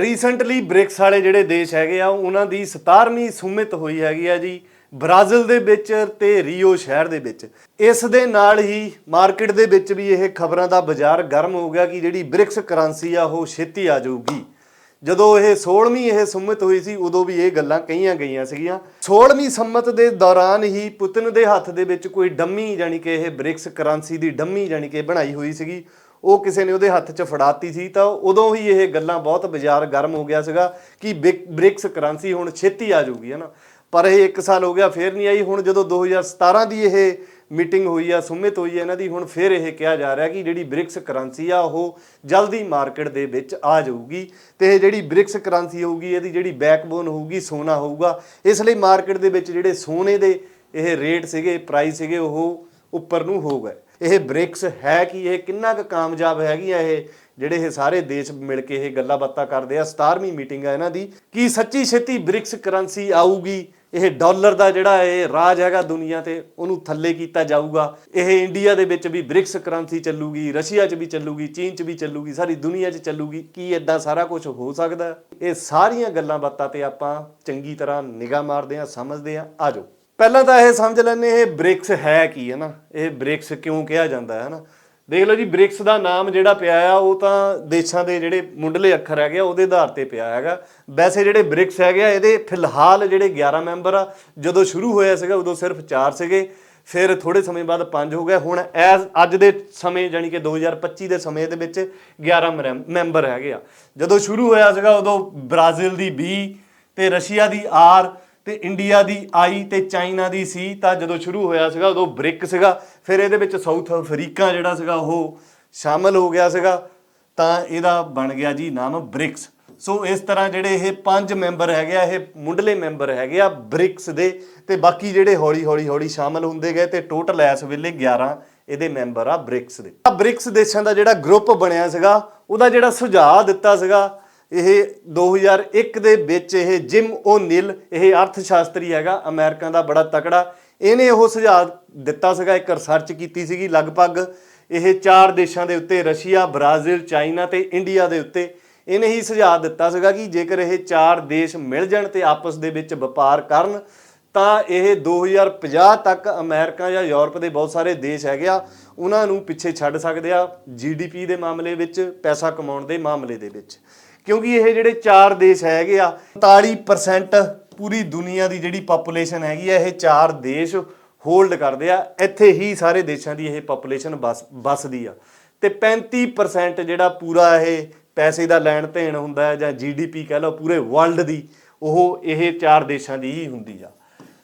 Recently BRICS ਵਾਲੇ ਜਿਹੜੇ ਦੇਸ਼ ਹੈਗੇ ਆ, ਉਹਨਾਂ ਦੀ 17ਵੀਂ ਸੁਮਿਤ ਹੋਈ ਹੈਗੀ ਆ ਜੀ, ਬ੍ਰਾਜ਼ੀਲ ਦੇ ਵਿੱਚ ਤੇ ਰੀਓ ਸ਼ਹਿਰ ਦੇ ਵਿੱਚ। ਇਸ ਦੇ ਨਾਲ ਹੀ ਮਾਰਕੀਟ ਦੇ ਵਿੱਚ ਵੀ ਇਹ ਖਬਰਾਂ ਦਾ ਬਾਜ਼ਾਰ ਗਰਮ ਹੋ ਗਿਆ ਕਿ ਜਿਹੜੀ ਬ੍ਰਿਕਸ ਕਰੰਸੀ ਆ, ਉਹ ਛੇਤੀ ਆ ਜਾਊਗੀ। ਜਦੋਂ ਇਹ 16ਵੀਂ ਇਹ ਸੁਮਿਤ ਹੋਈ ਸੀ, ਉਦੋਂ ਵੀ ਇਹ ਗੱਲਾਂ ਕਹੀਆਂ ਗਈਆਂ ਸੀਗੀਆਂ। 16ਵੀਂ ਸੰਮਤ ਦੇ ਦੌਰਾਨ ਹੀ ਪੁਤਨ ਦੇ ਹੱਥ ਦੇ ਵਿੱਚ ਕੋਈ ਡੰਮੀ ਯਾਨੀ ਕਿ ਇਹ ਬ੍ਰਿਕਸ ਕਰੰਸੀ ਦੀ ਡੰਮੀ ਯਾਨੀ ਕਿ ਬਣਾਈ ਹੋਈ ਸੀਗੀ। ਉਹ ਕਿਸੇ ਨੇ ਉਹਦੇ ਹੱਥ 'ਚ ਫੜਾਤੀ ਸੀ, ਤਾਂ ਉਦੋਂ ਹੀ ਇਹ ਗੱਲਾਂ ਬਹੁਤ ਬਾਜ਼ਾਰ ਗਰਮ ਹੋ ਗਿਆ ਸੀਗਾ ਕਿ ਬਿਕ- ਬ੍ਰਿਕਸ ਕਰੰਸੀ ਹੁਣ ਛੇਤੀ ਆ ਜਾਊਗੀ ਹਨਾ ਪਰ ਇਹ 1 ਸਾਲ ਹੋ ਗਿਆ, ਫੇਰ ਨਹੀਂ ਆਈ। ਹੁਣ ਜਦੋਂ 2017 ਦੀ ਇਹ ਮੀਟਿੰਗ ਹੋਈ ਆ, ਸੁਮਿਤ ਹੋਈ ਹੈ ਇਹਨਾਂ ਦੀ, ਹੁਣ ਫਿਰ ਇਹ ਕਿਹਾ ਜਾ ਰਿਹਾ ਕਿ ਜਿਹੜੀ ਬ੍ਰਿਕਸ ਕਰੰਸੀ ਆ, ਉਹ ਜਲਦੀ ਮਾਰਕੀਟ ਦੇ ਵਿੱਚ ਆ ਜਾਊਗੀ ਤੇ ਇਹ ਜਿਹੜੀ ਬ੍ਰਿਕਸ ਕਰੰਸੀ ਹੋਊਗੀ, ਇਹਦੀ ਜਿਹੜੀ ਬੈਕਬੋਨ ਹੋਊਗੀ, ਸੋਨਾ ਹੋਊਗਾ। ਇਸ ਲਈ ਮਾਰਕੀਟ ਦੇ ਵਿੱਚ ਜਿਹੜੇ ਸੋਨੇ ਦੇ ਇਹ ਰੇਟ ਸੀਗੇ ਪ੍ਰਾਈਸ ਸੀਗੇ, ਉਹ ਉੱਪਰ ਨੂੰ ਹੋ ਗਏ। ਇਹ ਬ੍ਰਿਕਸ ਹੈ ਕਿ? ਇਹ ਕਿੰਨਾ ਕੁ ਕਾਮਯਾਬ ਹੈਗੀਆਂ ਇਹ? ਜਿਹੜੇ ਇਹ ਸਾਰੇ ਦੇਸ਼ ਮਿਲ ਕੇ ਇਹ ਗੱਲਾਂ ਬਾਤਾਂ ਕਰਦੇ ਆ 17ਵੀਂ ਮੀਟਿੰਗ ਆ ਇਹਨਾਂ ਦੀ। ਕੀ ਸੱਚੀ ਛੇਤੀ ਬ੍ਰਿਕਸ ਕਰੰਸੀ ਆਊਗੀ? ਇਹ ਡਾਲਰ ਦਾ ਜਿਹੜਾ ਇਹ ਰਾਜ ਹੈਗਾ ਦੁਨੀਆ ਤੇ, ਉਹਨੂੰ ਥੱਲੇ ਕੀਤਾ ਜਾਊਗਾ। ਇਹ ਇੰਡੀਆ ਦੇ ਵਿੱਚ ਵੀ ਬ੍ਰਿਕਸ ਕਰੰਸੀ ਚੱਲੂਗੀ, ਰਸ਼ੀਆ 'ਚ ਵੀ ਚੱਲੂਗੀ, ਚੀਨ 'ਚ ਵੀ ਚੱਲੂਗੀ, ਸਾਰੀ ਦੁਨੀਆ 'ਚ ਚੱਲੂਗੀ। ਕੀ ਇਦਾਂ ਸਾਰਾ ਕੁਝ ਹੋ ਸਕਦਾ? ਇਹ ਸਾਰੀਆਂ ਗੱਲਾਂ ਬਾਤਾਂ ਤੇ ਆਪਾਂ ਚੰਗੀ ਤਰ੍ਹਾਂ ਨਿਗਾਹ ਮਾਰਦੇ ਹਾਂ ਸਮਝਦੇ ਹਾਂ ਆਜੋ ਪਹਿਲਾਂ ਤਾਂ ਇਹ ਸਮਝ ਲੈਂਦੇ ਇਹ ਬ੍ਰਿਕਸ ਹੈ ਕੀ, ਹੈ ਨਾ? ਇਹ ਬ੍ਰਿਕਸ ਕਿਉਂ ਕਿਹਾ ਜਾਂਦਾ, ਹੈ ਨਾ? ਦੇਖ ਲਓ ਜੀ, ਬ੍ਰਿਕਸ ਦਾ ਨਾਮ ਜਿਹੜਾ ਪਿਆ ਆ, ਉਹ ਤਾਂ ਦੇਸ਼ਾਂ ਦੇ ਜਿਹੜੇ ਮੁੰਡਲੇ ਅੱਖਰ ਹੈਗੇ ਆ, ਉਹਦੇ ਆਧਾਰ ਤੇ ਪਿਆ ਹੈਗਾ। ਵੈਸੇ ਜਿਹੜੇ ਬ੍ਰਿਕਸ ਹੈਗੇ ਆ, ਇਹਦੇ ਫਿਲਹਾਲ ਜਿਹੜੇ 11 ਮੈਂਬਰ ਆ, ਜਦੋਂ ਸ਼ੁਰੂ ਹੋਇਆ ਸੀਗਾ, ਉਦੋਂ ਸਿਰਫ 4 ਸੀਗੇ। ਫਿਰ ਥੋੜੇ ਸਮੇਂ ਬਾਅਦ 5 ਹੋ ਗਏ ਹੁਣ ਐਸ, ਅੱਜ ਦੇ ਸਮੇਂ ਜਾਨੀ ਕਿ 2025 ਦੇ ਸਮੇਂ ਦੇ ਵਿੱਚ 11 ਮੈਂਬ- ਮੈਂਬਰ ਹੈਗੇ ਆ। ਜਦੋਂ ਸ਼ੁਰੂ ਹੋਇਆ ਸੀਗਾ, ਉਦੋਂ ਬ੍ਰਾਜ਼ੀਲ ਦੀ 20 ਤੇ ਰਸ਼ੀਆ ਦੀ ਆਰ ਤੇ ਇੰਡੀਆ ਦੀ ਆਈ ਤੇ ਚਾਈਨਾ ਦੀ ਸੀ ਤਾਂ ਜਦੋਂ ਸ਼ੁਰੂ ਹੋਇਆ ਸੀਗਾ, ਉਦੋਂ ਬ੍ਰਿਕ ਸੀਗਾ। ਫਿਰ ਇਹਦੇ ਵਿੱਚ ਸਾਊਥ ਅਫਰੀਕਾ ਜਿਹੜਾ ਸੀਗਾ, ਉਹ ਸ਼ਾਮਲ ਹੋ ਗਿਆ ਸੀਗਾ। ਤਾਂ ਇਹਦਾ ਬਣ ਗਿਆ ਜੀ ਨਾਮ ਬ੍ਰਿਕਸ। ਸੋ ਇਸ ਤਰ੍ਹਾਂ ਜਿਹੜੇ ਇਹ ਪੰਜ ਮੈਂਬਰ ਹੈਗੇ ਆ, ਇਹ ਮੁੱਢਲੇ ਮੈਂਬਰ ਹੈਗੇ ਆ ਬ੍ਰਿਕਸ ਦੇ। ਤੇ ਬਾਕੀ ਜਿਹੜੇ ਹੌਲੀ ਹੌਲੀ ਹੌਲੀ ਸ਼ਾਮਲ ਹੁੰਦੇ ਗਏ ਤੇ ਟੋਟਲ ਇਸ ਵੇਲੇ 11 ਇਹਦੇ ਮੈਂਬਰ ਆ ਬ੍ਰਿਕਸ ਦੇ। ਆ ਬ੍ਰਿਕਸ ਦੇਸ਼ਾਂ ਦਾ ਜਿਹੜਾ ਗਰੁੱਪ ਬਣਿਆ ਸੀਗਾ, ਉਹਦਾ ਜਿਹੜਾ ਸੁਝਾਅ ਦਿੱਤਾ ਸੀਗਾ ਇਹ 2001 ਦੇ ਵਿੱਚ ਇਹ ਜਿਮ ਨੀਲ ਇਹ ਅਰਥ ਸ਼ਾਸਤਰੀ ਹੈਗਾ ਅਮਰੀਕਾ ਦਾ ਬੜਾ ਤਕੜਾ। ਇਹਨੇ ਉਹ ਸੁਝਾਅ ਦਿੱਤਾ ਸੀਗਾ, ਇੱਕ ਰਿਸਰਚ ਕੀਤੀ ਸੀਗੀ, ਲਗਭਗ ਇਹ ਚਾਰ ਦੇਸ਼ਾਂ ਦੇ ਉੱਤੇ, ਰਸ਼ੀਆ, ਬ੍ਰਾਜ਼ੀਲ, ਚਾਈਨਾ ਤੇ ਇੰਡੀਆ ਦੇ ਉੱਤੇ। ਇਹਨੇ ਹੀ ਸੁਝਾਅ ਦਿੱਤਾ ਸੀਗਾ ਕਿ ਜੇਕਰ ਇਹ ਚਾਰ ਦੇਸ਼ ਮਿਲ ਜਾਣ ਤੇ ਆਪਸ ਦੇ ਵਿੱਚ ਵਪਾਰ ਕਰਨ, ਤਾਂ ਇਹ 2050 ਤੱਕ ਅਮਰੀਕਾ ਜਾਂ ਯੂਰਪ ਦੇ ਬਹੁਤ ਸਾਰੇ ਦੇਸ਼ ਹੈਗੇ ਆ, ਉਹਨਾਂ ਨੂੰ ਪਿੱਛੇ ਛੱਡ ਸਕਦੇ ਆ ਜੀਡੀਪੀ ਦੇ ਮਾਮਲੇ ਵਿੱਚ, ਪੈਸਾ ਕਮਾਉਣ ਦੇ ਮਾਮਲੇ ਦੇ ਵਿੱਚ। ਕਿਉਂਕਿ ਇਹ ਜਿਹੜੇ ਚਾਰ ਦੇਸ਼ ਹੈਗੇ ਆ 43% ਪੂਰੀ ਦੁਨੀਆ ਦੀ ਜਿਹੜੀ ਪਾਪੂਲੇਸ਼ਨ ਹੈਗੀ ਆ, ਇਹ ਚਾਰ ਦੇਸ਼ ਹੋਲਡ ਕਰਦੇ ਆ। ਇੱਥੇ ਹੀ ਸਾਰੇ ਦੇਸ਼ਾਂ ਦੀ ਇਹ ਪਾਪੂਲੇਸ਼ਨ ਬਸ ਬਸਦੀ ਆ। ਤੇ 35% ਜਿਹੜਾ ਪੂਰਾ ਇਹ ਪੈਸੇ ਦਾ ਲੈਣ ਦੇਣ ਹੁੰਦਾ ਹੈ ਜਾਂ ਜੀਡੀਪੀ ਕਹਿ ਲਓ, ਪੂਰੇ ਵਰਲਡ ਦੀ, ਉਹ ਇਹ ਚਾਰ ਦੇਸ਼ਾਂ ਦੀ ਹੀ ਹੁੰਦੀ ਆ।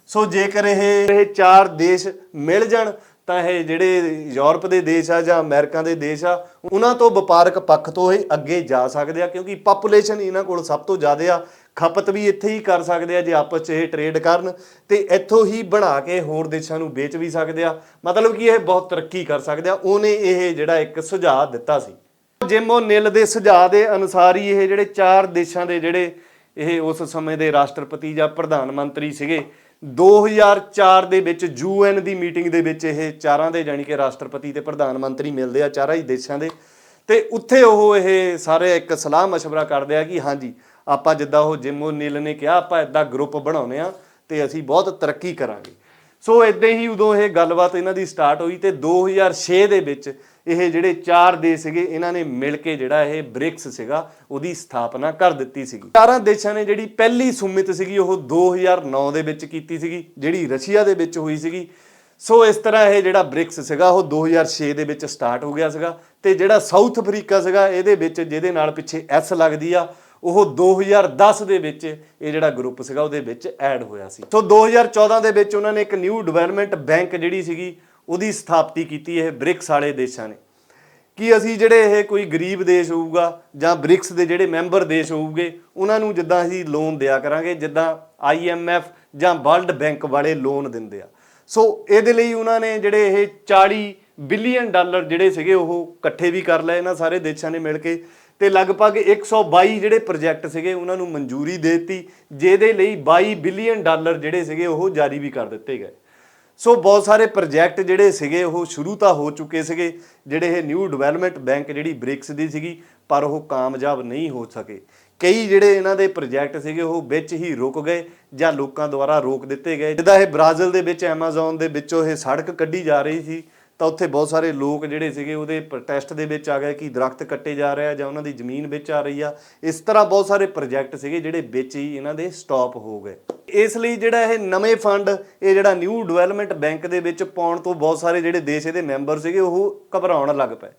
ਸੋ ਜੇਕਰ ਇਹ ਇਹ ਚਾਰ ਦੇਸ਼ ਮਿਲ ਜਾਣ ਤਾਂ ਇਹ ਜਿਹੜੇ ਯੂਰਪ ਦੇ ਦੇਸ਼ ਆ ਜਾਂ ਅਮਰੀਕਾ ਦੇ ਦੇਸ਼ ਆ, ਉਹਨਾਂ ਤੋਂ ਵਪਾਰਕ ਪੱਖ ਤੋਂ ਇਹ ਅੱਗੇ ਜਾ ਸਕਦੇ ਆ, ਕਿਉਂਕਿ ਪਾਪੂਲੇਸ਼ਨ ਇਹਨਾਂ ਕੋਲ ਸਭ ਤੋਂ ਜ਼ਿਆਦਾ ਆ, ਖਪਤ ਵੀ ਇੱਥੇ ਹੀ ਕਰ ਸਕਦੇ ਆ, ਜੇ ਆਪਸ 'ਚ ਇਹ ਟ੍ਰੇਡ ਕਰਨ, ਤੇ ਇੱਥੋਂ ਹੀ ਬਣਾ ਕੇ ਹੋਰ ਦੇਸ਼ਾਂ ਨੂੰ ਵੇਚ ਵੀ ਸਕਦੇ ਆ। ਮਤਲਬ ਕਿ ਇਹ ਬਹੁਤ ਤਰੱਕੀ ਕਰ ਸਕਦੇ ਆ, ਉਹਨੇ ਇਹ ਜਿਹੜਾ ਇੱਕ ਸੁਝਾਅ ਦਿੱਤਾ ਸੀ। ਜਿਮੋ ਨਿਲ ਦੇ ਸੁਝਾਅ ਦੇ ਅਨੁਸਾਰ ਹੀ ਇਹ ਜਿਹੜੇ ਚਾਰ ਦੇਸ਼ਾਂ ਦੇ ਜਿਹੜੇ ਇਹ ਉਸ ਸਮੇਂ ਦੇ ਰਾਸ਼ਟਰਪਤੀ ਜਾਂ ਪ੍ਰਧਾਨ ਮੰਤਰੀ ਸੀਗੇ 2004 ਦੇ ਵਿੱਚ ਯੂਐਨ ਦੀ ਮੀਟਿੰਗ ਦੇ ਵਿੱਚ ਇਹ ਚਾਰਾਂ ਦੇ ਜਾਨੀ ਕਿ ਰਾਸ਼ਟਰਪਤੀ ਤੇ ਪ੍ਰਧਾਨ ਮੰਤਰੀ ਮਿਲਦੇ ਆ ਚਾਰਾਂ ਹੀ ਦੇਸ਼ਾਂ ਦੇ। ਤੇ ਉੱਥੇ ਉਹ ਇਹ ਸਾਰੇ ਇੱਕ ਸਲਾਹ مشਵਰਾ ਕਰਦੇ ਆ ਕਿ ਹਾਂਜੀ, ਆਪਾਂ ਜਿੱਦਾਂ ਉਹ ਜਿਮੋ ਨੀਲ ਨੇ ਕਿਹਾ, ਆਪਾਂ ਇਦਾਂ ਗਰੁੱਪ ਬਣਾਉਨੇ ਆ ਤੇ ਅਸੀਂ ਬਹੁਤ ਤਰੱਕੀ ਕਰਾਂਗੇ। ਸੋ ਇਦਾਂ ਹੀ ਉਦੋਂ ਇਹ ਗੱਲਬਾਤ ਇਹਨਾਂ ਦੀ ਸਟਾਰਟ ਹੋਈ ਤੇ 2006 ਦੇ ਵਿੱਚ ਇਹ ਜਿਹੜੇ ਚਾਰ ਦੇਸ਼ ਸੀਗੇ, ਇਹਨਾਂ ਨੇ ਮਿਲ ਕੇ ਜਿਹੜਾ ਇਹ ਬ੍ਰਿਕਸ ਸੀਗਾ, ਉਹਦੀ ਸਥਾਪਨਾ ਕਰ ਦਿੱਤੀ ਸੀਗੀ। ਚਾਰਾਂ ਦੇਸ਼ਾਂ ਨੇ ਜਿਹੜੀ ਪਹਿਲੀ ਸੁਮਿਤ ਸੀਗੀ, ਉਹ 2009 ਦੇ ਵਿੱਚ ਕੀਤੀ ਸੀਗੀ, ਜਿਹੜੀ ਰਸ਼ੀਆ ਦੇ ਵਿੱਚ ਹੋਈ ਸੀਗੀ। ਸੋ ਇਸ ਤਰ੍ਹਾਂ ਇਹ ਜਿਹੜਾ ਬ੍ਰਿਕਸ ਸੀਗਾ, ਉਹ 2006 ਦੇ ਵਿੱਚ ਸਟਾਰਟ ਹੋ ਗਿਆ ਸੀਗਾ ਤੇ ਜਿਹੜਾ ਸਾਊਥ ਅਫਰੀਕਾ ਸੀਗਾ, ਇਹਦੇ ਵਿੱਚ ਜਿਹਦੇ ਨਾਲ ਪਿੱਛੇ ਐਸ ਲੱਗਦੀ ਆ, ਉਹ 2010 ਦੇ ਵਿੱਚ ਇਹ ਜਿਹੜਾ ਗਰੁੱਪ ਸੀਗਾ, ਉਹਦੇ ਵਿੱਚ ਐਡ ਹੋਇਆ ਸੀ। ਸੋ 2014 ਦੇ ਵਿੱਚ ਉਹਨਾਂ ਨੇ ਇੱਕ ਨਿਊ ਡਿਵੈਲਪਮੈਂਟ ਬੈਂਕ ਜਿਹੜੀ ਸੀਗੀ, ਉਹਦੀ ਸਥਾਪਤੀ ਕੀਤੀ ਇਹ ਬ੍ਰਿਕਸ ਵਾਲੇ ਦੇਸ਼ਾਂ ਨੇ। ਕਿ ਅਸੀਂ ਜਿਹੜੇ ਇਹ ਕੋਈ ਗਰੀਬ ਦੇਸ਼ ਹੋਊਗਾ ਜਾਂ ਬ੍ਰਿਕਸ ਦੇ ਜਿਹੜੇ ਮੈਂਬਰ ਦੇਸ਼ ਹੋਊਗੇ, ਉਹਨਾਂ ਨੂੰ ਜਿੱਦਾਂ ਅਸੀਂ ਲੋਨ ਦਿਆ ਕਰਾਂਗੇ, ਜਿੱਦਾਂ IMF ਜਾਂ ਵਰਲਡ ਬੈਂਕ ਵਾਲੇ ਲੋਨ ਦਿੰਦੇ ਆ। ਸੋ ਇਹਦੇ ਲਈ ਉਹਨਾਂ ਨੇ ਜਿਹੜੇ ਇਹ 40 ਬਿਲੀਅਨ ਡਾਲਰ ਜਿਹੜੇ ਸੀਗੇ, ਉਹ ਇਕੱਠੇ ਵੀ ਕਰ ਲਏ ਇਹਨਾਂ ਸਾਰੇ ਦੇਸ਼ਾਂ ਨੇ ਮਿਲ ਕੇ। ਤੇ ਲਗਭਗ 122 ਜਿਹੜੇ ਪ੍ਰੋਜੈਕਟ ਸੀਗੇ, ਉਹਨਾਂ ਨੂੰ ਮਨਜ਼ੂਰੀ ਦੇ ਦਿੱਤੀ, ਜਿਹਦੇ ਲਈ 22 ਬਿਲੀਅਨ ਡਾਲਰ ਜਿਹੜੇ ਸੀਗੇ, ਉਹ ਜਾਰੀ ਵੀ ਕਰ ਦਿੱਤੇ ਗਏ। ਸੋ ਬਹੁਤ ਸਾਰੇ ਪ੍ਰੋਜੈਕਟ ਜਿਹੜੇ ਸੀਗੇ, ਉਹ ਸ਼ੁਰੂ ਤਾਂ ਹੋ ਚੁੱਕੇ ਸੀਗੇ, ਜਿਹੜੇ ਇਹ ਨਿਊ ਡਿਵੈਲਪਮੈਂਟ ਬੈਂਕ ਜਿਹੜੀ ਬ੍ਰਿਕਸ ਦੀ ਸੀਗੀ, ਪਰ ਉਹ ਕਾਮਯਾਬ ਨਹੀਂ ਹੋ ਸਕੇ। ਕਈ ਜਿਹੜੇ ਇਹਨਾਂ ਦੇ ਪ੍ਰੋਜੈਕਟ ਸੀਗੇ, ਉਹ ਵਿੱਚ ਹੀ ਰੁਕ ਗਏ ਜਾਂ ਲੋਕਾਂ ਦੁਆਰਾ ਰੋਕ ਦਿੱਤੇ ਗਏ। ਜਿੱਦਾਂ ਇਹ ਬ੍ਰਾਜ਼ੀਲ ਦੇ ਵਿੱਚ, ਐਮਾਜ਼ਨ ਦੇ ਵਿੱਚੋਂ ਇਹ ਸੜਕ ਕੱਢੀ ਜਾ ਰਹੀ ਸੀ ਤਾਂ ਉੱਥੇ ਬਹੁਤ ਸਾਰੇ ਲੋਕ ਜਿਹੜੇ ਸੀਗੇ ਉਹਦੇ ਪ੍ਰੋਟੈਸਟ ਦੇ ਵਿੱਚ ਆ ਗਏ ਕਿ ਦਰਖਤ ਕੱਟੇ ਜਾ ਰਹੇ ਆ ਜਾਂ ਉਹਨਾਂ ਦੀ ਜ਼ਮੀਨ ਵਿੱਚ ਆ ਰਹੀ ਆ। ਇਸ ਤਰ੍ਹਾਂ ਬਹੁਤ ਸਾਰੇ ਪ੍ਰੋਜੈਕਟ ਸੀਗੇ ਜਿਹੜੇ ਵਿੱਚ ਹੀ ਇਹਨਾਂ ਦੇ ਸਟਾਪ ਹੋ ਗਏ। ਇਸ ਲਈ ਜਿਹੜਾ ਇਹ ਨਵੇਂ ਫੰਡ ਇਹ ਜਿਹੜਾ ਨਿਊ ਡਿਵੈਲਪਮੈਂਟ ਬੈਂਕ ਦੇ ਵਿੱਚ ਪਾਉਣ ਤੋਂ ਬਹੁਤ ਸਾਰੇ ਜਿਹੜੇ ਦੇਸ਼ ਇਹਦੇ ਮੈਂਬਰ ਸੀਗੇ ਉਹ ਘਬਰਾਉਣ ਲੱਗ ਪਏ।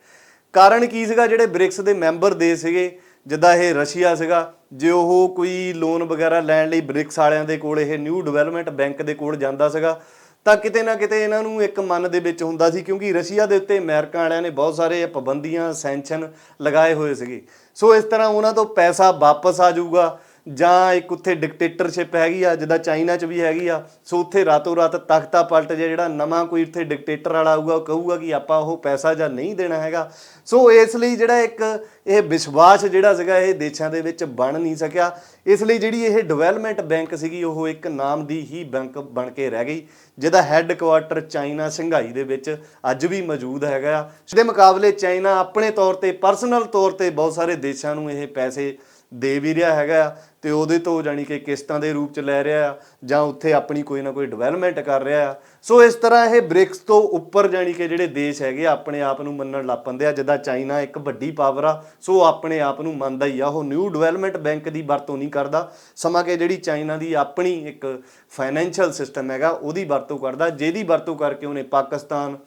ਕਾਰਨ ਕੀ ਸੀਗਾ? ਜਿਹੜੇ ਬ੍ਰਿਕਸ ਦੇ ਮੈਂਬਰ ਦੇਸ਼ ਸੀਗੇ, ਜਿੱਦਾਂ ਇਹ ਰਸ਼ੀਆ ਸੀਗਾ, ਜੇ ਉਹ ਕੋਈ ਲੋਨ ਵਗੈਰਾ ਲੈਣ ਲਈ ਬ੍ਰਿਕਸ ਵਾਲਿਆਂ ਦੇ ਕੋਲ, ਇਹ ਨਿਊ ਡਿਵੈਲਪਮੈਂਟ ਬੈਂਕ ਦੇ ਕੋਲ ਜਾਂਦਾ ਸੀਗਾ ਤਾਂ ਕਿਤੇ ਨਾ ਕਿਤੇ ਇਹਨਾਂ ਨੂੰ ਇੱਕ ਮਨ ਦੇ ਵਿੱਚ ਹੁੰਦਾ ਸੀ, ਕਿਉਂਕਿ ਰਸ਼ੀਆ ਦੇ ਉੱਤੇ ਅਮਰੀਕਾ ਵਾਲਿਆਂ ਨੇ ਬਹੁਤ ਸਾਰੇ ਪਾਬੰਦੀਆਂ, ਸੈਂਕਸ਼ਨ ਲਗਾਏ ਹੋਏ ਸੀਗੇ। ਸੋ ਇਸ ਤਰ੍ਹਾਂ ਉਹਨਾਂ ਤੋਂ ਪੈਸਾ ਵਾਪਸ ਆ ਜਾਊਗਾ। ਜਾਂ ਇੱਕ ਉੱਥੇ ਡਿਕਟੇਟਰਸ਼ਿਪ ਹੈਗੀ ਆ, ਜਿੱਦਾਂ ਚਾਈਨਾ 'ਚ ਵੀ ਹੈਗੀ ਆ, ਸੋ ਉੱਥੇ ਰਾਤੋਂ ਰਾਤ ਤਖਤਾ ਪਲਟ ਜੇ ਜਿਹੜਾ ਨਵਾਂ ਕੋਈ ਉੱਥੇ ਡਿਕਟੇਟਰ ਵਾਲਾ ਆਊਗਾ, ਉਹ ਕਹੂਗਾ ਕਿ ਆਪਾਂ ਉਹ ਪੈਸਾ ਜਾਂ ਨਹੀਂ ਦੇਣਾ ਹੈਗਾ। ਸੋ ਇਸ ਲਈ ਜਿਹੜਾ ਇੱਕ ਇਹ ਵਿਸ਼ਵਾਸ ਜਿਹੜਾ ਸੀਗਾ, ਇਹ ਦੇਸ਼ਾਂ ਦੇ ਵਿੱਚ ਬਣ ਨਹੀਂ ਸਕਿਆ। ਇਸ ਲਈ ਜਿਹੜੀ ਇਹ ਡਿਵੈਲਪਮੈਂਟ ਬੈਂਕ ਸੀਗੀ, ਉਹ ਇੱਕ ਨਾਮ ਦੀ ਹੀ ਬੈਂਕ ਬਣ ਕੇ ਰਹਿ ਗਈ, ਜਿਹਦਾ ਹੈੱਡਕੁਆਰਟਰ ਚਾਈਨਾ ਸੰਘਾਈ ਦੇ ਵਿੱਚ ਅੱਜ ਵੀ ਮੌਜੂਦ ਹੈਗਾ। ਆ ਇਸਦੇ ਮੁਕਾਬਲੇ ਚਾਈਨਾ ਆਪਣੇ ਤੌਰ ਤੇ ਪਰਸਨਲ ਤੌਰ ਤੇ ਬਹੁਤ ਸਾਰੇ ਦੇਸ਼ਾਂ ਨੂੰ ਇਹ ਪੈਸੇ ਦੇ ਵੀ ਰਿਹਾ ਹੈਗਾ ਆ ਤੇ ਉਹਦੇ ਤੋਂ ਜਾਨੀ ਕਿ ਕਿਸ਼ਤਾਂ ਦੇ ਰੂਪ ਚ ਲੈ ਰਿਹਾ ਆ ਜਾਂ ਉੱਥੇ ਆਪਣੀ ਕੋਈ ਨਾ ਕੋਈ ਡਿਵੈਲਪਮੈਂਟ ਕਰ ਰਿਹਾ ਆ। ਸੋ ਇਸ ਤਰ੍ਹਾਂ ਇਹ ਬ੍ਰਿਕਸ ਤੋਂ ਉੱਪਰ ਜਾਨੀ ਕਿ ਜਿਹੜੇ ਦੇਸ਼ ਹੈਗੇ ਆ, ਆਪਣੇ ਆਪ ਨੂੰ ਮੰਨਣ ਲੱਗ ਪੈਂਦੇ ਆ ਜਿੱਦਾਂ ਚਾਈਨਾ ਇੱਕ ਵੱਡੀ ਪਾਵਰ ਆ ਸੋ ਉਹ ਆਪਣੇ ਆਪ ਨੂੰ ਮੰਨਦਾ ਹੀ ਆ। ਉਹ ਨਿਊ ਡਿਵੈਲਪਮੈਂਟ ਬੈਂਕ ਦੀ ਵਰਤੋਂ ਨਹੀਂ ਕਰਦਾ। ਸਮਾਂ ਕਿ ਜਿਹੜੀ ਚਾਈਨਾ ਦੀ ਆਪਣੀ ਇੱਕ ਫਾਈਨੈਂਸ਼ੀਅਲ ਸਿਸਟਮ ਹੈਗਾ ਉਹਦੀ ਵਰਤੋਂ ਕਰਦਾ ਜਿਹਦੀ ਵਰਤੋਂ ਕਰਕੇ ਉਹਨੇ ਪਾਕਿਸਤਾਨ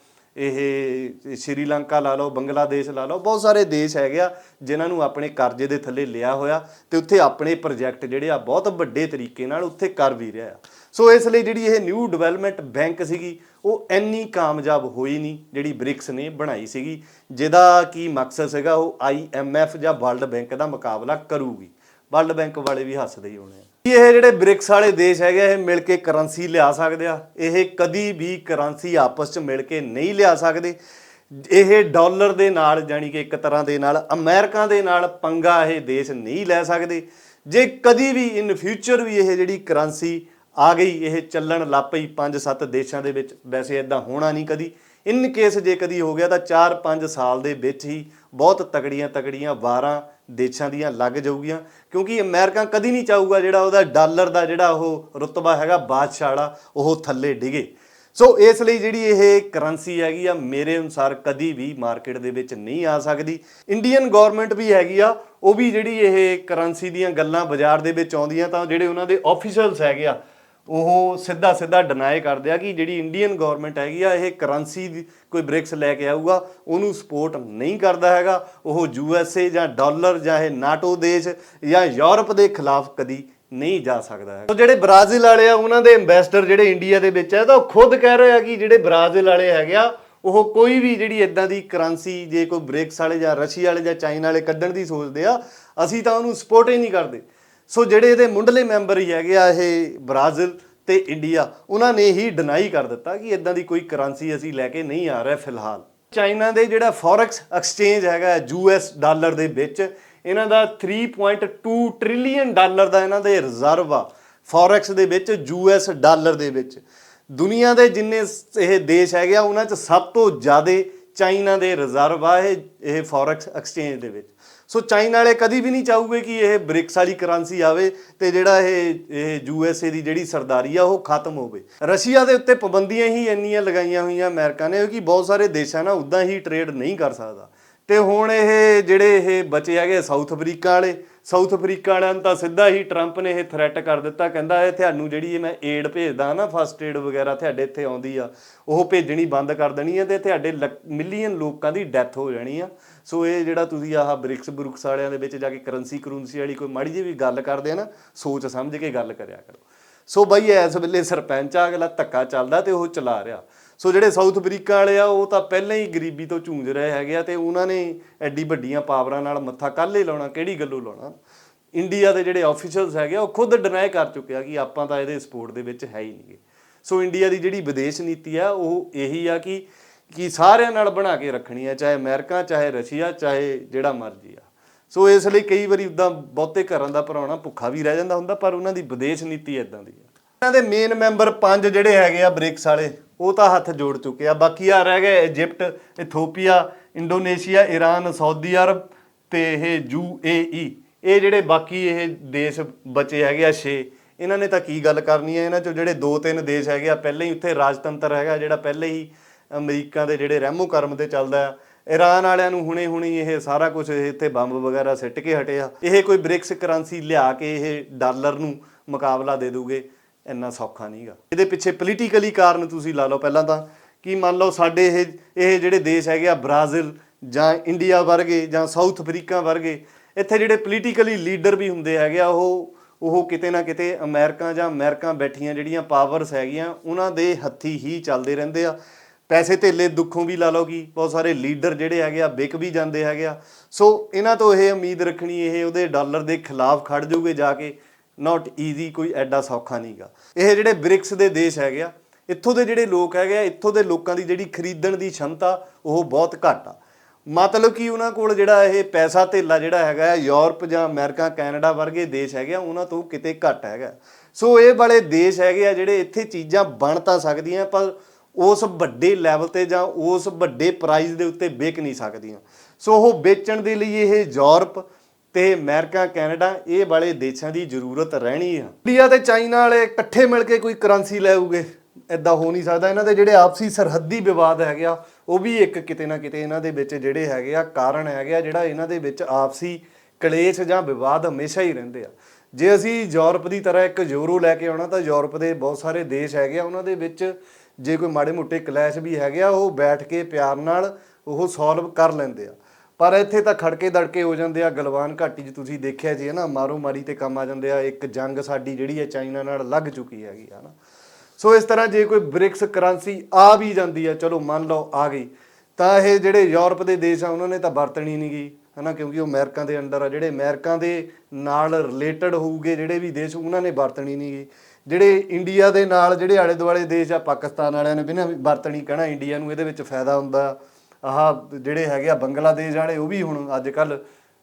ਇਹ ਸ਼੍ਰੀਲੰਕਾ ਲਾ ਲਓ, ਬੰਗਲਾਦੇਸ਼ ਲਾ ਲਓ, ਬਹੁਤ ਸਾਰੇ ਦੇਸ਼ ਹੈਗੇ ਆ ਜਿਨ੍ਹਾਂ ਨੂੰ ਆਪਣੇ ਕਰਜ਼ੇ ਦੇ ਥੱਲੇ ਲਿਆ ਹੋਇਆ ਤੇ ਉੱਥੇ ਆਪਣੇ ਪ੍ਰੋਜੈਕਟ ਜਿਹੜੇ ਆ ਬਹੁਤ ਵੱਡੇ ਤਰੀਕੇ ਨਾਲ ਉੱਥੇ ਕਰ ਵੀ ਰਿਹਾ ਆ। ਸੋ ਇਸ ਲਈ ਜਿਹੜੀ ਇਹ ਨਿਊ ਡਿਵੈਲਪਮੈਂਟ ਬੈਂਕ ਸੀਗੀ, ਉਹ ਇੰਨੀ ਕਾਮਯਾਬ ਹੋਈ ਨਹੀਂ ਜਿਹੜੀ ਬ੍ਰਿਕਸ ਨੇ ਬਣਾਈ ਸੀਗੀ, ਜਿਹਦਾ ਕੀ ਮਕਸਦ ਸੀਗਾ ਉਹ ਆਈਐਮਐਫ ਜਾਂ ਵਰਲਡ ਬੈਂਕ ਦਾ ਮੁਕਾਬਲਾ ਕਰੂਗੀ। ਵਰਲਡ ਬੈਂਕ ਵਾਲੇ ਵੀ ਹੱਸਦੇ ਹੀ ਹੋਣੇ ਆ। ਇਹ ਜਿਹੜੇ ਬ੍ਰਿਕਸ ਵਾਲੇ ਦੇਸ਼ ਹੈਗੇ ਆ, ਇਹ ਮਿਲ ਕੇ ਕਰੰਸੀ ਲਿਆ ਸਕਦੇ ਆ? ਇਹ ਕਦੀ ਵੀ ਕਰੰਸੀ ਆਪਸ ਚ ਮਿਲ ਕੇ ਨਹੀਂ ਲਿਆ ਸਕਦੇ। ਇਹ ਡਾਲਰ ਦੇ ਨਾਲ ਜਾਨੀ ਕਿ ਇੱਕ ਤਰ੍ਹਾਂ ਦੇ ਨਾਲ ਅਮਰੀਕਾ ਦੇ ਨਾਲ ਪੰਗਾ ਇਹ ਦੇਸ਼ ਨਹੀਂ ਲੈ ਸਕਦੇ। ਜੇ ਕਦੀ ਵੀ ਇਨ ਫਿਊਚਰ ਵੀ ਇਹ ਜਿਹੜੀ ਕਰੰਸੀ ਆ ਗਈ ਇਹ ਚੱਲਣ ਲੱਗ ਪਈ 5-7 ਦੇਸ਼ਾਂ ਦੇ ਵਿੱਚ ਵੈਸੇ ਇਦਾਂ ਹੋਣਾ ਨਹੀਂ ਕਦੀ। ਇਨ ਕੇਸ ਜੇ ਕਦੀ ਹੋ ਗਿਆ ਤਾਂ 4-5 ਸਾਲ ਦੇ ਵਿੱਚ ਹੀ ਬਹੁਤ ਤਕੜੀਆਂ ਤਕੜੀਆਂ ਵਾਰਾਂ ਦੇਸ਼ਾਂ ਦੀਆਂ ਲੱਗ ਜਾਊਗੀਆਂ, ਕਿਉਂਕਿ ਅਮਰੀਕਾ ਕਦੀ ਨਹੀਂ ਚਾਹੂਗਾ ਜਿਹੜਾ ਉਹਦਾ ਡਾਲਰ ਦਾ ਜਿਹੜਾ ਉਹ ਰੁਤਬਾ ਹੈਗਾ, ਬਾਦਸ਼ਾਹ ਵਾਲਾ, ਉਹ ਥੱਲੇ ਡਿਗੇ। ਸੋ ਇਸ ਲਈ ਜਿਹੜੀ ਇਹ ਕਰੰਸੀ ਹੈਗੀ ਆ, ਮੇਰੇ ਅਨੁਸਾਰ ਕਦੀ ਵੀ ਮਾਰਕੀਟ ਦੇ ਵਿੱਚ ਨਹੀਂ ਆ ਸਕਦੀ। ਇੰਡੀਅਨ ਗਵਰਨਮੈਂਟ ਵੀ ਹੈਗੀ ਆ, ਉਹ ਵੀ ਜਿਹੜੀ ਇਹ ਕਰੰਸੀ ਦੀਆਂ ਗੱਲਾਂ ਬਾਜ਼ਾਰ ਦੇ ਵਿੱਚ ਆਉਂਦੀਆਂ ਤਾਂ ਜਿਹੜੇ ਉਹਨਾਂ ਦੇ ਆਫੀਸ਼ੀਅਲਸ ਹੈਗੇ ਆ ਉਹ ਸਿੱਧਾ ਸਿੱਧਾ ਡਿਨਾਈ ਕਰਦੇ ਆ ਕਿ ਜਿਹੜੀ ਇੰਡੀਅਨ ਗਵਰਨਮੈਂਟ ਹੈਗੀ ਆ, ਇਹ ਕਰੰਸੀ ਦੀ ਕੋਈ ਬ੍ਰਿਕਸ ਲੈ ਕੇ ਆਊਗਾ, ਉਹਨੂੰ ਸਪੋਰਟ ਨਹੀਂ ਕਰਦਾ ਹੈਗਾ। ਉਹ ਯੂ ਐੱਸ ਏ ਜਾਂ ਡਾਲਰ ਜਾਂ ਇਹ ਨਾਟੋ ਦੇਸ਼ ਜਾਂ ਯੂਰਪ ਦੇ ਖਿਲਾਫ ਕਦੀ ਨਹੀਂ ਜਾ ਸਕਦਾ ਹੈ ਜਿਹੜੇ ਬ੍ਰਾਜ਼ੀਲ ਵਾਲੇ ਆ, ਉਹਨਾਂ ਦੇ ਐਮਬੈਸਡਰ ਜਿਹੜੇ ਇੰਡੀਆ ਦੇ ਵਿੱਚ ਹੈ ਤਾਂ ਉਹ ਖੁਦ ਕਹਿ ਰਹੇ ਆ ਕਿ ਜਿਹੜੇ ਬ੍ਰਾਜ਼ੀਲ ਵਾਲੇ ਹੈਗੇ ਆ, ਉਹ ਕੋਈ ਵੀ ਜਿਹੜੀ ਇਦਾਂ ਦੀ ਕਰੰਸੀ ਜੇ ਕੋਈ ਬ੍ਰਿਕਸ ਵਾਲੇ ਜਾਂ ਰਸ਼ੀਆ ਵਾਲੇ ਜਾਂ ਚਾਈਨਾ ਵਾਲੇ ਕੱਢਣ ਦੀ ਸੋਚਦੇ ਆ, ਅਸੀਂ ਤਾਂ ਉਹਨੂੰ ਸਪੋਰਟ ਹੀ ਨਹੀਂ ਕਰਦੇ। ਸੋ ਜਿਹੜੇ ਇਹਦੇ ਮੁੰਡਲੇ ਮੈਂਬਰ ਹੀ ਹੈਗੇ ਆ ਇਹ ਬ੍ਰਾਜ਼ੀਲ ਤੇ ਇੰਡੀਆ, ਉਹਨਾਂ ਨੇ ਹੀ ਡਿਨਾਈ ਕਰ ਦਿੱਤਾ ਕਿ ਇਦਾਂ ਦੀ ਕੋਈ ਕਰੰਸੀ ਅਸੀਂ ਲੈ ਕੇ ਨਹੀਂ ਆ ਰਿਹਾ ਫਿਲਹਾਲ। ਚਾਈਨਾ ਦੇ ਜਿਹੜਾ ਫੋਰੈਕਸ ਐਕਸਚੇਂਜ ਹੈਗਾ ਯੂਐਸ ਡਾਲਰ ਦੇ ਵਿੱਚ, ਇਹਨਾਂ ਦਾ 3.2 ਟ੍ਰਿਲੀਅਨ ਡਾਲਰ ਦਾ ਇਹਨਾਂ ਦੇ ਰਿਜ਼ਰਵ ਆ ਫੋਰੈਕਸ ਦੇ ਵਿੱਚ ਯੂਐਸ ਡਾਲਰ ਦੇ ਵਿੱਚ। ਦੁਨੀਆ ਦੇ ਜਿੰਨੇ ਇਹ ਦੇਸ਼ ਹੈਗੇ ਆ, ਉਹਨਾਂ 'ਚ ਸਭ ਤੋਂ ਜ਼ਿਆਦਾ ਚਾਈਨਾ ਦੇ ਰਿਜ਼ਰਵ ਆ ਇਹ ਇਹ ਫੋਰੈਕਸ ਐਕਸਚੇਂਜ ਦੇ ਵਿੱਚ। ਸੋ ਚਾਈਨਾ ਵਾਲੇ ਕਦੀ ਵੀ ਨਹੀਂ ਚਾਹੂਗੇ ਕਿ ਇਹ ਬ੍ਰਿਕਸ ਵਾਲੀ ਕਰੰਸੀ ਆਵੇ ਤੇ ਜਿਹੜਾ ਇਹ ਇਹ ਯੂ ਐੱਸ ਏ ਦੀ ਜਿਹੜੀ ਸਰਦਾਰੀ ਆ ਉਹ ਖਤਮ ਹੋਵੇ। ਰਸ਼ੀਆ ਦੇ ਉੱਤੇ ਪਾਬੰਦੀਆਂ ਹੀ ਇੰਨੀਆਂ ਲਗਾਈਆਂ ਹੋਈਆਂ ਅਮਰੀਕਾ ਨੇ ਕਿ ਬਹੁਤ ਸਾਰੇ ਦੇਸ਼ਾਂ ਨਾਲ ਉਦਾਂ ਹੀ ਟ੍ਰੇਡ ਨਹੀਂ ਕਰ ਸਕਦਾ। ਤੇ ਹੁਣ ਇਹ ਜਿਹੜੇ ਇਹ ਬਚੇ ਹੈਗੇ ਸਾਊਥ ਅਫਰੀਕਾ ਵਾਲੇ, ਸਾਊਥ ਅਫਰੀਕਾ ਵਾਲਿਆਂ ਨੂੰ ਤਾਂ ਸਿੱਧਾ ਹੀ ਟਰੰਪ ਨੇ ਇਹ ਥ੍ਰੈਟ ਕਰ ਦਿੱਤਾ, ਕਹਿੰਦਾ ਇਹ ਤੁਹਾਨੂੰ ਜਿਹੜੀ ਮੈਂ ਏਡ ਭੇਜਦਾ ਨਾ ਫਸਟ ਏਡ ਵਗੈਰਾ ਤੁਹਾਡੇ ਇੱਥੇ ਆਉਂਦੀ ਆ, ਉਹ ਭੇਜਣੀ ਬੰਦ ਕਰ ਦੇਣੀ ਹੈ ਤੇ ਤੁਹਾਡੇ ਮਿਲੀਅਨ ਲੋਕਾਂ ਦੀ ਡੈਥ ਹੋ ਜਾਣੀ ਆ। ਸੋ ਇਹ ਜਿਹੜਾ ਤੁਸੀਂ ਆਹ ਬ੍ਰਿਕਸ ਬਰੁਕਸ ਵਾਲਿਆਂ ਦੇ ਵਿੱਚ ਜਾ ਕੇ ਕਰੰਸੀ ਕਰੰਸੀ ਵਾਲੀ ਕੋਈ ਮਾੜੀ ਜਿਹੀ ਵੀ ਗੱਲ ਕਰਦੇ ਆ ਨਾ, ਸੋਚ ਸਮਝ ਕੇ ਗੱਲ ਕਰਿਆ ਕਰੋ। ਸੋ ਬਈ ਇਸ ਵੇਲੇ ਸਰਪੰਚ ਆ, ਅਗਲਾ ਧੱਕਾ ਚੱਲਦਾ ਤੇ ਉਹ ਚਲਾ ਰਿਹਾ। ਸੋ ਜਿਹੜੇ ਸਾਊਥ ਅਫਰੀਕਾ ਵਾਲੇ ਆ, ਉਹ ਤਾਂ ਪਹਿਲਾਂ ਹੀ ਗਰੀਬੀ ਤੋਂ ਝੂੰਝ ਰਹੇ ਹੈਗੇ ਆ ਤੇ ਉਹਨਾਂ ਨੇ ਐਡੀ ਵੱਡੀਆਂ ਪਾਵਰਾਂ ਨਾਲ ਮੱਥਾ ਕੱਲ੍ਹ ਹੀ ਲਾਉਣਾ, ਕਿਹੜੀ ਗੱਲੋਂ ਲਾਉਣਾ? ਇੰਡੀਆ ਦੇ ਜਿਹੜੇ ਆਫੀਸ਼ੀਅਲਸ ਹੈਗੇ ਆ, ਉਹ ਖੁਦ ਡਿਨਾਈ ਕਰ ਚੁੱਕੇ ਆ ਕਿ ਆਪਾਂ ਤਾਂ ਇਹਦੇ ਸਪੋਰਟ ਦੇ ਵਿੱਚ ਹੈ ਹੀ ਨਹੀਂਗੇ। ਸੋ ਇੰਡੀਆ ਦੀ ਜਿਹੜੀ ਵਿਦੇਸ਼ ਨੀਤੀ ਆ, ਉਹ ਇਹੀ ਆ ਕਿ ਕਿ ਸਾਰਿਆਂ ਨਾਲ ਬਣਾ ਕੇ ਰੱਖਣੀ ਹੈ ਚਾਹੇ ਅਮਰੀਕਾ, ਚਾਹੇ ਰਸ਼ੀਆ, ਚਾਹੇ ਜਿਹੜਾ ਮਰਜ਼ੀ ਆ। ਸੋ ਇਸ ਲਈ ਕਈ ਵਾਰੀ ਉਦਾਂ ਬਹੁਤੇ ਘਰਾਂ ਦਾ ਭਰਾਉਣਾ ਭੁੱਖਾ ਵੀ ਰਹਿ ਜਾਂਦਾ ਹੁੰਦਾ, ਪਰ ਉਹਨਾਂ ਦੀ ਵਿਦੇਸ਼ ਨੀਤੀ ਇਦਾਂ ਦੀ ਆ। ਇਹਨਾਂ ਦੇ ਮੇਨ ਮੈਂਬਰ ਪੰਜ ਜਿਹੜੇ ਹੈਗੇ ਆ ਬ੍ਰਿਕਸ ਵਾਲੇ, ਉਹ ਤਾਂ ਹੱਥ ਜੋੜ ਚੁੱਕੇ ਆ। ਬਾਕੀ ਆ ਰਹਿ ਗਏ Egypt, Ethiopia, Indonesia Iran Saudi Arab ਤੇ ਇਹ ਯੂਏਈ ਇਹ ਜਿਹੜੇ ਬਾਕੀ ਇਹ ਦੇਸ਼ ਬਚੇ ਹੈਗੇ ਆ 6 ਇਹਨਾਂ ਨੇ ਤਾਂ ਕੀ ਗੱਲ ਕਰਨੀ ਹੈ ਇਹਨਾਂ ਚੋਂ ਜਿਹੜੇ ਦੋ ਤਿੰਨ ਦੇਸ਼ ਹੈਗੇ ਆ, ਪਹਿਲਾਂ ਹੀ ਉੱਥੇ ਰਾਜਤੰਤਰ ਹੈਗਾ, ਜਿਹੜਾ ਪਹਿਲੇ ਹੀ ਅਮਰੀਕਾ ਦੇ ਜਿਹੜੇ ਰਹਿਮੋ ਕਰਮ ਤੇ ਚੱਲਦਾ ਆ ਈਰਾਨ ਵਾਲਿਆਂ ਨੂੰ ਹੁਣੇ ਹੁਣੇ ਇਹ ਸਾਰਾ ਕੁਝ ਇੱਥੇ ਬੰਬ ਵਗੈਰਾ ਸਿੱਟ ਕੇ ਹਟਿਆ ਇਹ ਕੋਈ ਬ੍ਰਿਕਸ ਕਰੰਸੀ ਲਿਆ ਕੇ ਇਹ ਡਾਲਰ ਨੂੰ ਮੁਕਾਬਲਾ ਦੇ ਦੂਗੇ, ਇੰਨਾ ਸੌਖਾ ਨਹੀਂਗਾ। ਇਹਦੇ ਪਿੱਛੇ ਪੋਲੀਟੀਕਲੀ ਕਾਰਨ ਤੁਸੀਂ ਲਾ ਲਓ ਪਹਿਲਾਂ ਤਾਂ, ਕਿ ਮੰਨ ਲਓ ਸਾਡੇ ਇਹ ਇਹ ਜਿਹੜੇ ਦੇਸ਼ ਹੈਗੇ ਆ, ਬ੍ਰਾਜ਼ੀਲ ਜਾਂ ਇੰਡੀਆ ਵਰਗੇ ਜਾਂ ਸਾਊਥ ਅਫਰੀਕਾ ਵਰਗੇ, ਇੱਥੇ ਜਿਹੜੇ ਪੋਲੀਟੀਕਲੀ ਲੀਡਰ ਵੀ ਹੁੰਦੇ ਹੈਗੇ ਆ, ਉਹ ਉਹ ਕਿਤੇ ਨਾ ਕਿਤੇ ਅਮਰੀਕਾ ਜਾਂ ਅਮਰੀਕਾ ਬੈਠੀਆਂ ਜਿਹੜੀਆਂ ਪਾਵਰਸ ਹੈਗੀਆਂ, ਉਹਨਾਂ ਦੇ ਹੱਥੀ ਹੀ ਚੱਲਦੇ ਰਹਿੰਦੇ ਆ। ਪੈਸੇ ਧੇਲੇ ਦੁੱਖੋਂ ਵੀ ਲਾ ਲੋਗੀ ਬਹੁਤ ਸਾਰੇ ਲੀਡਰ ਜਿਹੜੇ ਹੈਗੇ ਆ, ਵਿਕ ਵੀ ਜਾਂਦੇ ਹੈਗੇ ਆ। ਸੋ ਇਹਨਾਂ ਤੋਂ ਇਹ ਉਮੀਦ ਰੱਖਣੀ, ਇਹ ਉਹਦੇ ਡਾਲਰ ਦੇ ਖਿਲਾਫ ਖੜ ਜੂਗੇ ਜਾ ਕੇ ਨਾਟ ਈਜ਼ੀ ਕੋਈ ਐਡਾ ਸੌਖਾ ਨਹੀਂਗਾ ਇਹ ਜਿਹੜੇ ਬ੍ਰਿਕਸ ਦੇ ਦੇਸ਼ ਹੈਗੇ ਆ, ਇੱਥੋਂ ਦੇ ਜਿਹੜੇ ਲੋਕ ਹੈਗੇ ਆ, ਇੱਥੋਂ ਦੇ ਲੋਕਾਂ ਦੀ ਜਿਹੜੀ ਖਰੀਦਣ ਦੀ ਸ਼ਮਤਾ ਉਹ ਬਹੁਤ ਘੱਟ ਆ। ਮਤਲਬ ਕਿ ਉਹਨਾਂ ਕੋਲ ਜਿਹੜਾ ਇਹ ਪੈਸਾ ਧੇਲਾ ਜਿਹੜਾ ਹੈਗਾ ਯੂਰਪ ਜਾਂ ਅਮਰੀਕਾ, ਕੈਨੇਡਾ ਵਰਗੇ ਦੇਸ਼ ਹੈਗੇ ਆ, ਉਹਨਾਂ ਤੋਂ ਕਿਤੇ ਘੱਟ ਹੈਗਾ। ਸੋ ਇਹ ਵਾਲੇ ਦੇਸ਼ ਹੈਗੇ ਆ, ਜਿਹੜੇ ਇੱਥੇ ਚੀਜ਼ਾਂ ਬਣ ਤਾਂ ਸਕਦੀਆਂ, ਪਰ ਉਸ ਵੱਡੇ ਲੈਵਲ ਤੇ ਜਾਂ ਉਸ ਵੱਡੇ ਪ੍ਰਾਈਸ ਦੇ ਉੱਤੇ ਵੇਚ ਨਹੀਂ ਸਕਦੀਆਂ। ਸੋ ਉਹ ਵੇਚਣ ਦੇ ਲਈ ਇਹ ਯੂਰਪ ਤੇ ਅਮਰੀਕਾ, ਕੈਨੇਡਾ ਇਹ ਵਾਲੇ ਦੇਸ਼ਾਂ ਦੀ ਜ਼ਰੂਰਤ ਰਹਿਣੀ ਆ। ਇੰਡੀਆ ਤੇ ਚਾਈਨਾ ਵਾਲੇ ਇਕੱਠੇ ਮਿਲ ਕੇ ਕੋਈ ਕਰੰਸੀ ਲੈਉਗੇ ਐਦਾਂ ਹੋ ਨਹੀਂ ਸਕਦਾ। ਇਹਨਾਂ ਦੇ ਜਿਹੜੇ ਆਪਸੀ ਸਰਹੱਦੀ ਵਿਵਾਦ ਹੈਗੇ ਆ, ਉਹ ਵੀ ਇੱਕ ਕਿਤੇ ਨਾ ਕਿਤੇ ਇਹਨਾਂ ਦੇ ਵਿੱਚ ਜਿਹੜੇ ਹੈਗੇ ਆ ਕਾਰਨ ਹੈਗੇ ਆ, ਜਿਹੜਾ ਇਹਨਾਂ ਦੇ ਵਿੱਚ ਆਪਸੀ ਕਲੇਸ਼ ਜਾਂ ਵਿਵਾਦ ਹਮੇਸ਼ਾ ਹੀ ਰਹਿੰਦੇ ਆ। ਜੇ ਅਸੀਂ ਯੂਰਪ ਦੀ ਤਰ੍ਹਾਂ ਇੱਕ ਯੂਰੋ ਲੈ ਕੇ ਆਉਣਾ ਤਾਂ ਯੂਰਪ ਦੇ ਬਹੁਤ ਸਾਰੇ ਦੇਸ਼ ਹੈਗੇ ਆ, ਉਹਨਾਂ ਦੇ ਵਿੱਚ ਜੇ ਕੋਈ ਮਾੜੇ ਮੋਟੇ ਕਲੈਸ਼ ਵੀ ਹੈਗੇ ਆ, ਉਹ ਬੈਠ ਕੇ ਪਿਆਰ ਨਾਲ ਉਹ ਸੋਲਵ ਕਰ ਲੈਂਦੇ ਆ। ਪਰ ਇੱਥੇ ਤਾਂ ਖੜਕੇ ਦੜਕੇ ਹੋ ਜਾਂਦੇ ਆ, ਗਲਵਾਨ ਘਾਟੀ 'ਚ ਤੁਸੀਂ ਦੇਖਿਆ ਜੀ ਹੈ ਨਾ, ਮਾਰੋ ਮਾਰੀ ਤੇ ਕੰਮ ਆ ਜਾਂਦੇ ਆ, ਇੱਕ ਜੰਗ ਸਾਡੀ ਜਿਹੜੀ ਹੈ ਚਾਈਨਾ ਨਾਲ ਲੱਗ ਚੁੱਕੀ ਹੈਗੀ ਹੈ ਨਾ। ਸੋ ਇਸ ਤਰ੍ਹਾਂ ਜੇ ਕੋਈ ਬ੍ਰਿਕਸ ਕਰੰਸੀ ਆ ਵੀ ਜਾਂਦੀ ਆ, ਚਲੋ ਮੰਨ ਲਓ ਆ ਗਈ, ਤਾਂ ਇਹ ਜਿਹੜੇ ਯੂਰਪ ਦੇ ਦੇਸ਼ ਆ, ਉਹਨਾਂ ਨੇ ਤਾਂ ਵਰਤਣੀ ਨਹੀਂ ਗਈ ਹਨਾ, ਕਿਉਂਕਿ ਉਹ ਅਮਰੀਕਾ ਦੇ ਅੰਡਰ ਆ, ਜਿਹੜੇ ਅਮਰੀਕਾ ਦੇ ਨਾਲ ਰਿਲੇਟਡ ਹੋਊਗੇ, ਜਿਹੜੇ ਵੀ ਦੇਸ਼, ਉਹਨਾਂ ਨੇ ਵਰਤਣੀ ਨਹੀਂ ਗਈ ਜਿਹੜੇ ਇੰਡੀਆ ਦੇ ਨਾਲ, ਜਿਹੜੇ ਆਲੇ ਦੁਆਲੇ ਦੇਸ਼ ਆ, ਪਾਕਿਸਤਾਨ ਵਾਲਿਆਂ ਨੇ ਵੀ ਨਾ ਵਰਤਣੀ ਕਹਿਣਾ, ਇੰਡੀਆ ਨੂੰ ਇਹਦੇ ਵਿੱਚ ਫਾਇਦਾ ਹੁੰਦਾ। ਆਹ ਜਿਹੜੇ ਹੈਗੇ ਆ, ਬੰਗਲਾਦੇਸ਼ ਵਾਲੇ, ਉਹ ਵੀ ਹੁਣ ਅੱਜ ਕੱਲ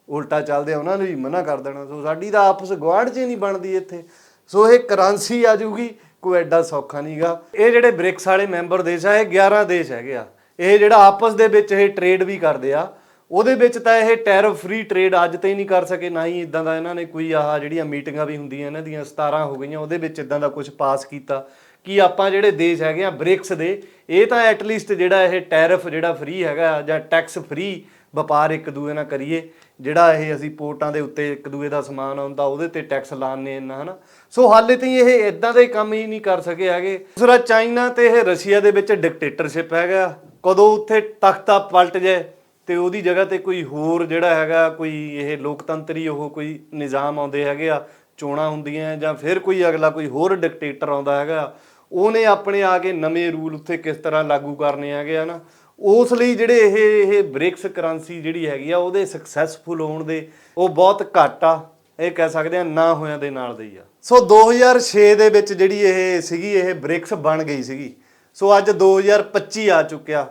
ਉਲਟਾ ਚੱਲਦੇ ਆ, ਉਹਨਾਂ ਨੂੰ ਵੀ ਮਨਾ ਕਰ ਦੇਣਾ। ਸੋ ਸਾਡੀ ਤਾਂ ਆਪਸ ਗੁਆਂਢ 'ਚ ਹੀ ਨਹੀਂ ਬਣਦੀ ਇੱਥੇ। ਸੋ ਇਹ ਕਰੰਸੀ ਆ ਜੂਗੀ, ਕੋਈ ਐਡਾ ਸੌਖਾ ਨਹੀਂਗਾ ਇਹ ਜਿਹੜੇ ਬ੍ਰਿਕਸ ਵਾਲੇ ਮੈਂਬਰ ਦੇਸ਼ ਆ, ਇਹ 11 ਦੇਸ਼ ਹੈਗੇ ਆ। ਇਹ ਜਿਹੜਾ ਆਪਸ ਦੇ ਵਿੱਚ ਇਹ ਟ੍ਰੇਡ ਵੀ ਕਰਦੇ ਆ। ਉਹਦੇ ਵਿੱਚ ਤਾਂ ਇਹ ਟੈਰਫ ਫ੍ਰੀ ਟ੍ਰੇਡ ਅੱਜ ਤਾਈਂ ਨਹੀਂ ਕਰ ਸਕੇ, ਨਾ ਹੀ ਇਦਾਂ ਦਾ ਇਹਨਾਂ ਨੇ ਕੋਈ ਆਹ ਜਿਹੜੀਆਂ ਮੀਟਿੰਗਾਂ ਵੀ ਹੁੰਦੀਆਂ, ਇਹਨਾਂ ਦੀਆਂ 17 ਹੋ ਗਈਆਂ, ਉਹਦੇ ਵਿੱਚ ਇਦਾਂ ਦਾ ਕੁਝ ਪਾਸ ਕੀਤਾ। ਕਿ ਆਪਾਂ ਜਿਹੜੇ ਦੇਸ਼ ਹੈਗੇ ਆ ਬ੍ਰਿਕਸ ਦੇ, ਇਹ ਤਾਂ ਐਟਲੀਸਟ ਜਿਹੜਾ ਇਹ ਟੈਰਫ ਜਿਹੜਾ ਫ੍ਰੀ ਹੈਗਾ ਜਾਂ ਟੈਕਸ ਫ੍ਰੀ ਵਪਾਰ ਇੱਕ ਦੂਏ ਨਾਲ ਕਰੀਏ, ਜਿਹੜਾ ਇਹ ਅਸੀਂ ਪੋਰਟਾਂ ਦੇ ਉੱਤੇ ਇੱਕ ਦੂਏ ਦਾ ਸਮਾਨ ਆਉਂਦਾ, ਉਹਦੇ ਤੇ ਟੈਕਸ ਲਾਣੇ ਇੰਨਾ ਹਨਾ। ਸੋ ਹਾਲੇ ਤਾਈਂ ਇਹ ਇਦਾਂ ਦੇ ਕੰਮ ਹੀ ਨਹੀਂ ਕਰ ਸਕੇ ਹੈਗੇ। ਦੂਸਰਾ, ਚਾਈਨਾ ਤੇ ਇਹ ਰਸ਼ੀਆ ਦੇ ਵਿੱਚ ਡਿਕਟੇਟਰਸ਼ਿਪ ਹੈਗਾ। ਕਦੋਂ ਉੱਥੇ ਤਖਤਾ ਪਲਟ ਜਾਏ ਤੇ ਉਹਦੀ ਜਗ੍ਹਾ ਤੇ ਕੋਈ ਹੋਰ ਜਿਹੜਾ ਹੈਗਾ, ਕੋਈ ਇਹ ਲੋਕਤੰਤਰੀ ਉਹ ਕੋਈ ਨਿਜ਼ਾਮ ਆਉਂਦੇ ਹੈਗੇ ਆ, ਚੋਣਾਂ ਹੁੰਦੀਆਂ ਜਾਂ ਫਿਰ ਕੋਈ ਅਗਲਾ ਕੋਈ ਹੋਰ ਡਿਕਟੇਟਰ ਆਉਂਦਾ ਹੈਗਾ, ਉਹਨੇ ਆਪਣੇ ਆ ਕੇ ਨਵੇਂ ਰੂਲ ਉੱਥੇ ਕਿਸ ਤਰ੍ਹਾਂ ਲਾਗੂ ਕਰਨੇ ਹੈਗੇ ਆ ਨਾ, ਉਸ ਲਈ ਜਿਹੜੇ ਇਹ ਇਹ ਬ੍ਰਿਕਸ ਕਰੰਸੀ ਜਿਹੜੀ ਹੈਗੀ ਆ, ਉਹਦੇ ਸਕਸੈਸਫੁਲ ਹੋਣ ਦੇ ਉਹ ਬਹੁਤ ਘੱਟ ਆ, ਇਹ ਕਹਿ ਸਕਦੇ ਆ ਨਾ ਹੋਇਆਂ ਦੇ ਨਾਲ ਦੇ ਹੀ ਆ। ਸੋ 2006 ਦੇ ਵਿੱਚ ਜਿਹੜੀ ਇਹ ਸੀਗੀ, ਇਹ ਬ੍ਰਿਕਸ ਬਣ ਗਈ ਸੀਗੀ। ਸੋ ਅੱਜ 2025 ਆ ਚੁੱਕਿਆ।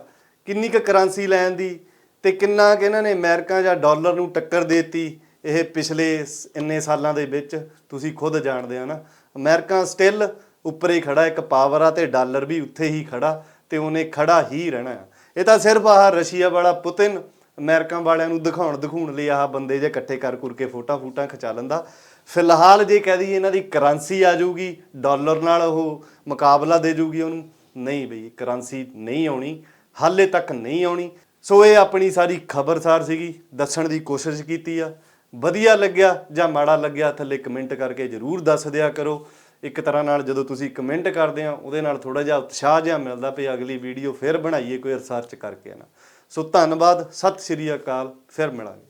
ਕਿੰਨੀ ਕੁ ਕਰੰਸੀ ਲੈਣ ਦੀ? ਤੇ ਕਿੰਨਾ ਕਿ ਇਹਨਾਂ ਨੇ ਅਮਰੀਕਾ ਜਾਂ ਡਾਲਰ ਨੂੰ ਟੱਕਰ ਦੇਤੀ ਇਹ ਪਿਛਲੇ ਸ- ਇੰਨੇ ਸਾਲਾਂ ਦੇ ਵਿੱਚ, ਤੁਸੀਂ ਖੁਦ ਜਾਣਦੇ ਹੋ ਨਾ। ਅਮਰੀਕਾ ਸਟਿਲ ਉੱਪਰ ਹੀ ਖੜਾ, ਇੱਕ ਪਾਵਰ ਆ ਤੇ ਡਾਲਰ ਵੀ ਉੱਥੇ ਹੀ ਖੜਾ ਤੇ ਉਹਨੇ ਖੜਾ ਹੀ ਰਹਿਣਾ ਆ। ਇਹ ਤਾਂ ਸਿਰਫ ਆਹ ਰਸ਼ੀਆ ਵਾਲਾ ਪੁਤਿਨ ਅਮਰੀਕਾ ਵਾਲਿਆਂ ਨੂੰ ਦਿਖਾਉਣ ਦਿਖਾਉਣ ਲਈ ਆਹ ਬੰਦੇ ਜੇ ਇਕੱਠੇ ਕਰ ਕੁਰ ਕੇ ਫੋਟਾ ਫੂਟਾਂ ਖਿਚਾ ਲੈਂਦਾ। ਫਿਲਹਾਲ ਜੇ ਕਹਿ ਦਈਏ ਇਹਨਾਂ ਦੀ ਕਰੰਸੀ ਆ ਜਾਊਗੀ, ਡਾਲਰ ਨਾਲ ਉਹ ਮੁਕਾਬਲਾ ਦੇ ਜੂਗੀ ਉਹਨੂੰ। ਨਹੀਂ ਬਈ, ਕਰੰਸੀ ਨਹੀਂ ਆਉਣੀ, ਹਾਲੇ ਤੱਕ ਨਹੀਂ ਆਉਣੀ। ਸੋ ਇਹ ਆਪਣੀ ਸਾਰੀ ਖਬਰਸਾਰ ਸੀਗੀ, ਦੱਸਣ ਦੀ ਕੋਸ਼ਿਸ਼ ਕੀਤੀ ਆ। ਵਧੀਆ ਲੱਗਿਆ ਜਾਂ ਮਾੜਾ ਲੱਗਿਆ ਥੱਲੇ ਕਮੈਂਟ ਕਰਕੇ ਜਰੂਰ ਦੱਸ ਦਿਆ ਕਰੋ। ਇੱਕ ਤਰ੍ਹਾਂ ਨਾਲ ਜਦੋਂ ਤੁਸੀਂ ਕਮੈਂਟ ਕਰਦੇ ਆ, ਉਹਦੇ ਨਾਲ ਥੋੜਾ ਜਿਹਾ ਉਤਸ਼ਾਹ ਜਿਹਾ ਮਿਲਦਾ ਵੀ ਅਗਲੀ ਵੀਡੀਓ ਫਿਰ ਬਣਾਈਏ ਕੋਈ ਰਿਸਰਚ ਕਰਕੇ ਨਾ। ਸੋ ਧੰਨਵਾਦ, ਸਤਿ ਸ਼੍ਰੀ ਅਕਾਲ, ਫਿਰ ਮਿਲਾਂਗੇ।